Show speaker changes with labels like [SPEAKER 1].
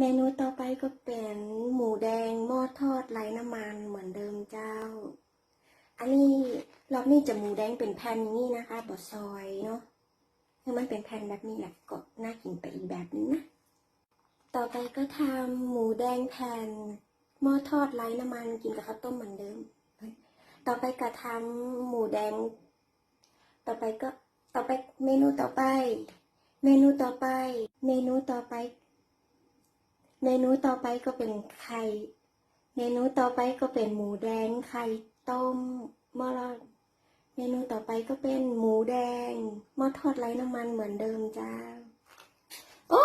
[SPEAKER 1] เมนูต่อไปก็เป็นหมูแดงหม้อทอดไร้น้ำมันเหมือนเดิมเจ้า อันนี้รอบนี้จะหมูแดงเป็นแผ่นงนี้นะคะบดซอยเนาะคือมันเป็นแผ่นแบบนี้แหละก็น่ากินไปอีกแบบนึงนะ ต่อไปก็ทำหมูแดงแผ่นหม้อทอดไร้น้ำมันกินกับข้าวต้มเหมือนเดิม ต่อไปก็ทำหมูแดง ต่อไปก็ต่อไปเมนูต่อไป เมนูต่อไป เมนูต่อไป เมนูต่อไปก็เป็นไข่ เมนูต่อไปก็เป็นหมูแดงไข่ต้มหม้อทอดเมนูต่อไปก็เป็นหมูแดงหม้อทอดไร้น้ำมันเหมือนเดิมจ้าโอ้